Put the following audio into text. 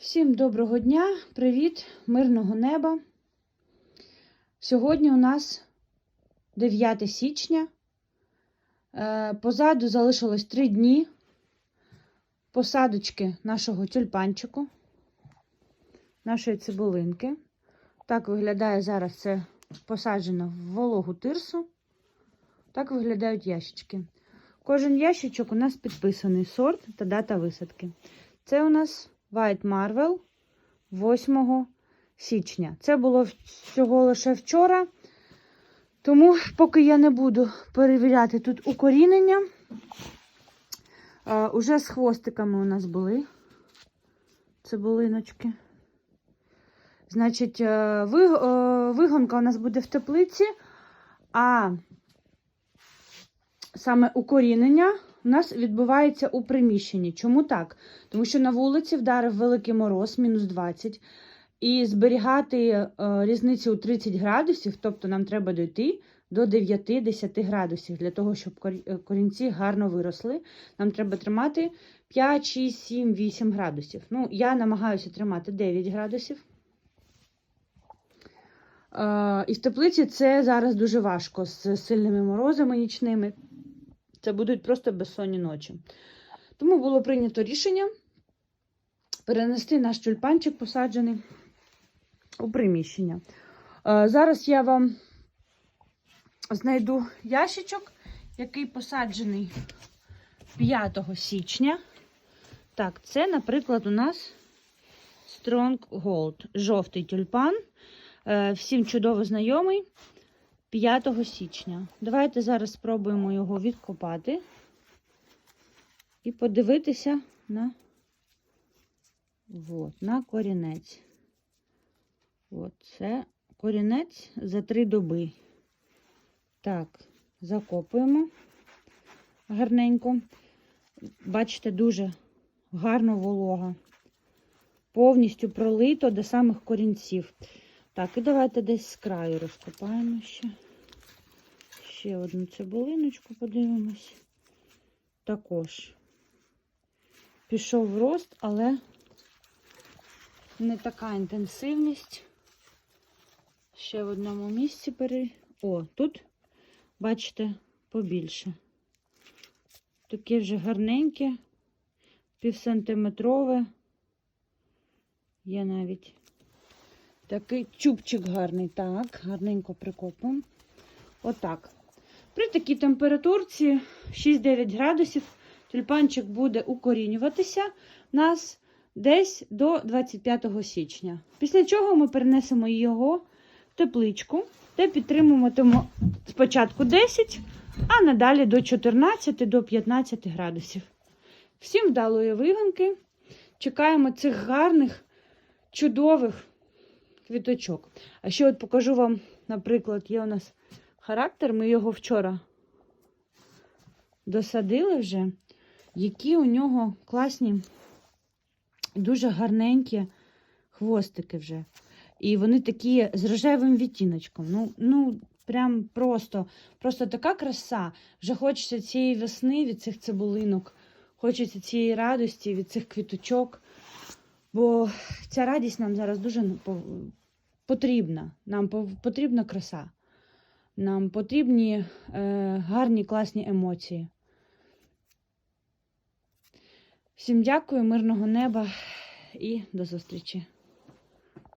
Всім доброго дня, привіт, мирного неба. Сьогодні у нас 9 січня. Е, Позаду залишилось 3 дні посадочки нашого тюльпанчику, нашої цибулинки. Так виглядає зараз це посаджено в вологу тирсу. Так виглядають ящички. Кожен ящичок у нас підписаний сорт та дата висадки. Це у нас White Marvel 8 січня. Це було всього лише вчора. Тому, поки я не буду перевіряти тут укорінення, а, уже з хвостиками у нас були цибулиночки. Значить, е, е, вигонка у нас буде в теплиці, а саме укорінення у нас відбувається у приміщенні. Чому так? Тому що на вулиці вдарив великий мороз, мінус 20, і зберігати е, різницю у 30 градусів, тобто нам треба дойти до 9-10 градусів для того, щоб е, корінці гарно виросли. Нам треба тримати 5, 6, 7, 8 градусів. Ну, я намагаюся тримати 9 градусів. Е, І в теплиці це зараз дуже важко з сильними морозами нічними. Це будуть просто безсонні ночі. Тому було прийнято рішення перенести наш тюльпанчик посаджений у приміщення. Е, Зараз я вам знайду ящичок, який посаджений 5 січня. Так, це, наприклад, у нас Strong Gold, жовтий тюльпан. Е, Всім чудово знайомий. 5 січня. Давайте зараз спробуємо його відкопати і подивитися на, от, на корінець. От, це корінець за три доби. Так, закопуємо гарненько. Бачите, дуже гарно волога. Повністю пролито до самих корінців. Так, і давайте десь з краю розкопаємо ще. Ще одну цибулиночку подивимось. Також пішов рост, але не така інтенсивність. Ще в одному місці пере... О, тут, бачите, побільше. Таке вже гарненьке, півсантиметрове. Є навіть Такий чубчик гарний. Так, гарненько прикопуємо. Отак. При такій температурці 6-9 градусів тюльпанчик буде укорінюватися у нас десь до 25 січня. Після чого ми перенесемо його в тепличку, де підтримуватимемо спочатку 10, а надалі до 14 до 15 градусів. Всім вдалої вигонки. Чекаємо цих гарних, чудових квіточок. А ще от покажу вам, наприклад, є у нас характер, ми його вчора досадили вже, які у нього класні, дуже гарненькі хвостики вже. І вони такі з рожевим відтіночком. Ну, ну прям просто, просто така краса. Вже хочеться цієї весни від цих цибулинок, хочеться цієї радості від цих квіточок. Бо ця радість нам зараз дуже потрібна. Нам потрібна краса. Нам потрібні е, гарні, класні емоції. Всім дякую, мирного неба і до зустрічі!